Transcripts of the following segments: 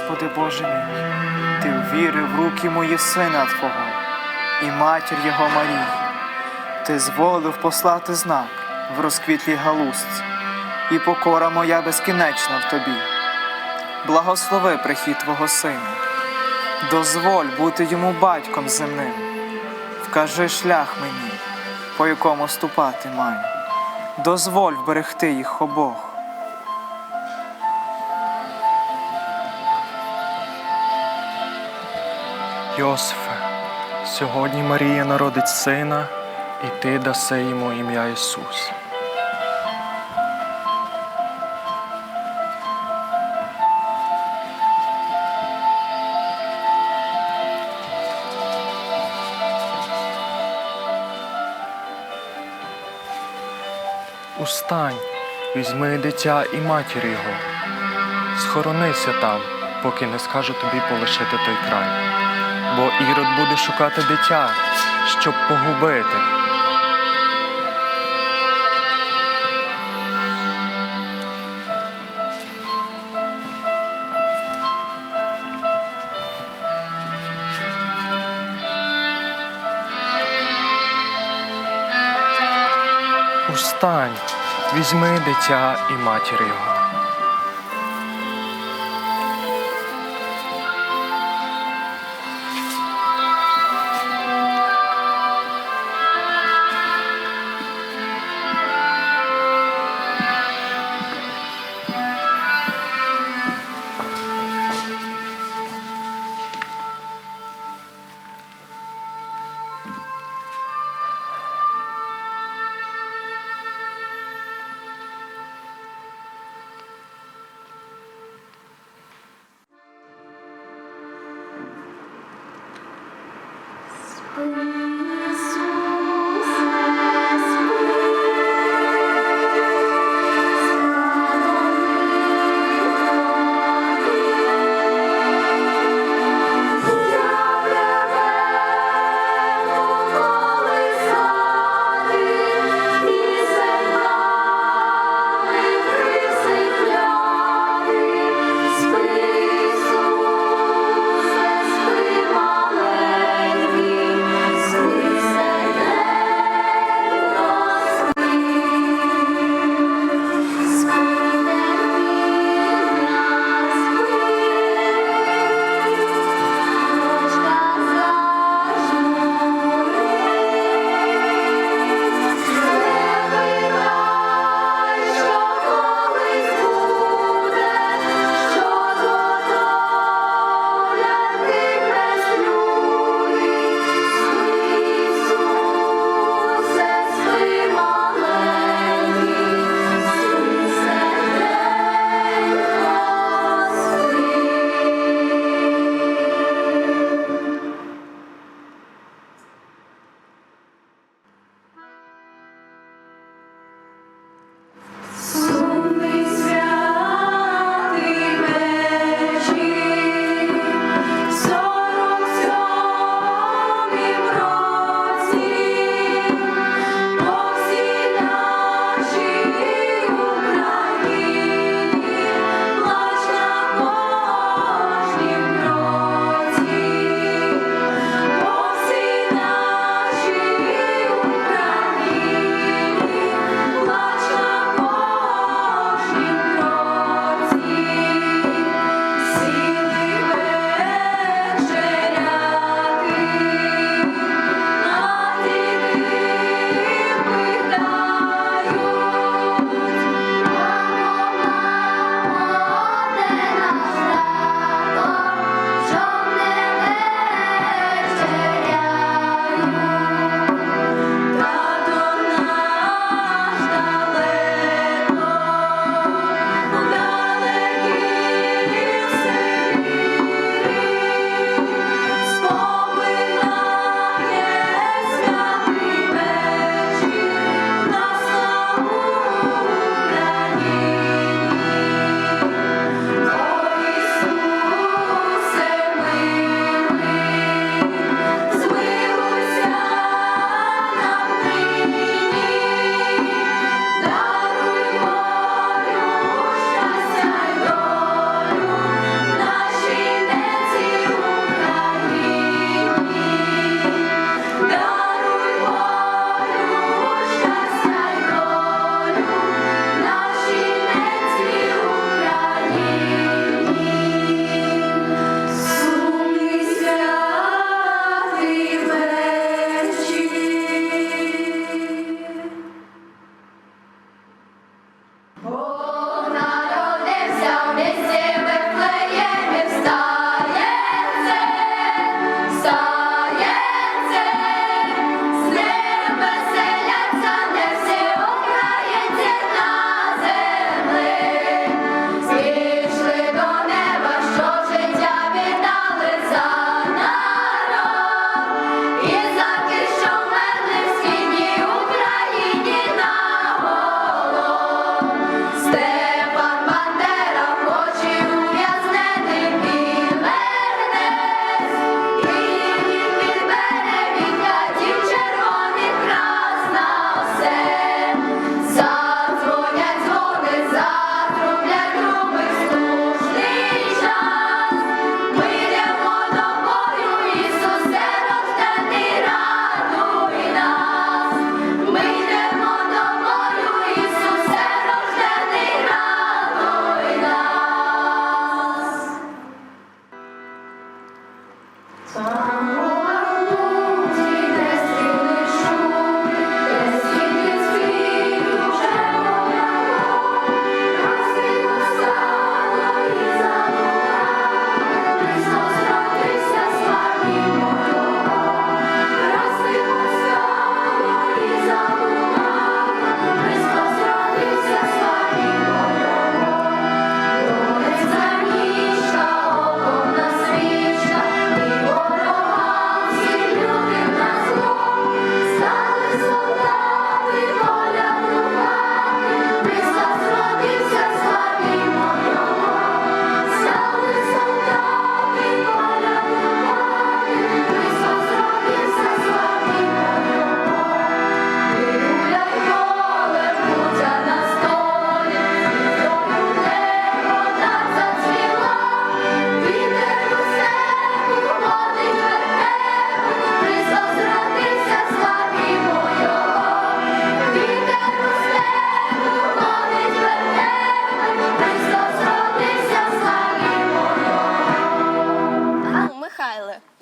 Господи Боже мій, Ти ввірив в руки мої сина Твого і матір Його Марії. Ти зволив послати знак в розквітлій галузці, і покора моя безкінечна в тобі. Благослови прихід Твого Сина, дозволь бути йому батьком земним. Вкажи шлях мені, по якому ступати маю. Дозволь вберегти їх обох. Йосифе, сьогодні Марія народить сина, і ти даси йому ім'я Ісус. Устань, візьми дитя і матір його. Схоронися там, поки не скажу тобі полишити той край. Бо Ірод буде шукати дитя, щоб погубити. Устань, візьми дитя і матір його.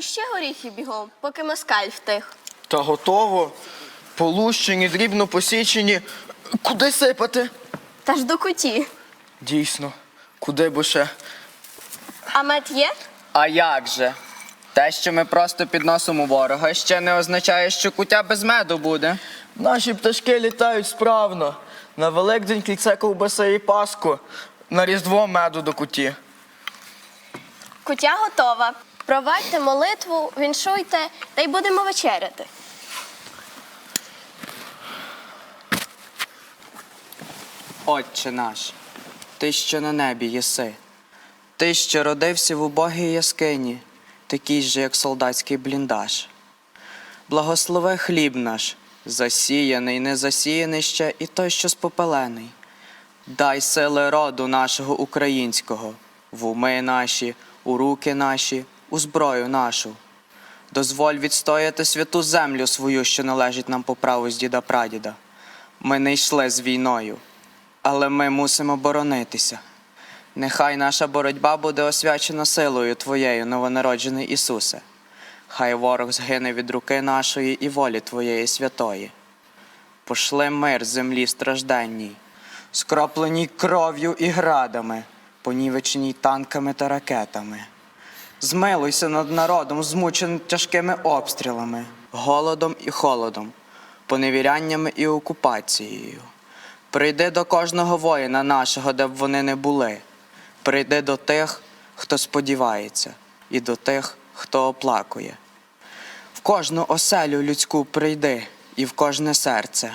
Лущи горіхи бігом, поки москаль втих. Та готово. Полущені, дрібно посічені. Куди сипати? Та ж до куті. Дійсно, куди бо ще? А мед є? А як же? Те, що ми просто підносимо ворога, ще не означає, що куття без меду буде. Наші пташки літають справно. На Великдень кільце ковбаси і паску. На Різдво меду до куті. Кутя готова. Провадьте молитву, віншуйте, та й будемо вечеряти. Отче наш, ти, що на небі єси, ти, що родився в убогій яскині, такий же, як солдатський бліндаж. Благослови хліб наш, засіяний, не засіяний ще, і той, що спопелений. Дай сили роду нашого українського, в уми наші, у руки наші, у зброю нашу. Дозволь відстояти святу землю свою, що належить нам по праву з діда прадіда. Ми не йшли з війною, але ми мусимо боронитися. Нехай наша боротьба буде освячена силою Твоєю, новонароджений Ісусе. Хай ворог згине від руки нашої і волі Твоєї святої. Пошли мир землі стражденній, скропленій кров'ю і градами, понівеченій танками та ракетами. Змилуйся над народом, змученим тяжкими обстрілами, голодом і холодом, поневіряннями і окупацією. Прийди до кожного воїна нашого, де б вони не були. Прийди до тих, хто сподівається, і до тих, хто оплакує. В кожну оселю людську прийди і в кожне серце.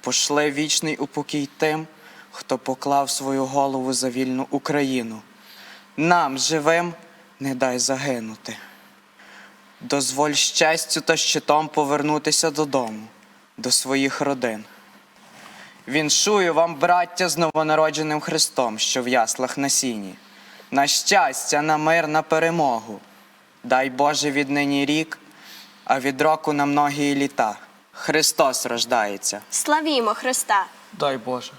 Пошли вічний упокій тим, хто поклав свою голову за вільну Україну. Нам, живим, не дай загинути. Дозволь щастю та щитом повернутися додому, до своїх родин. Віншую вам, браття, з новонародженим Христом, що в яслах на сіні, на щастя, на мир, на перемогу. Дай Боже віднині рік, а від року на многії літа. Христос рождається. Славімо Христа! Дай Боже.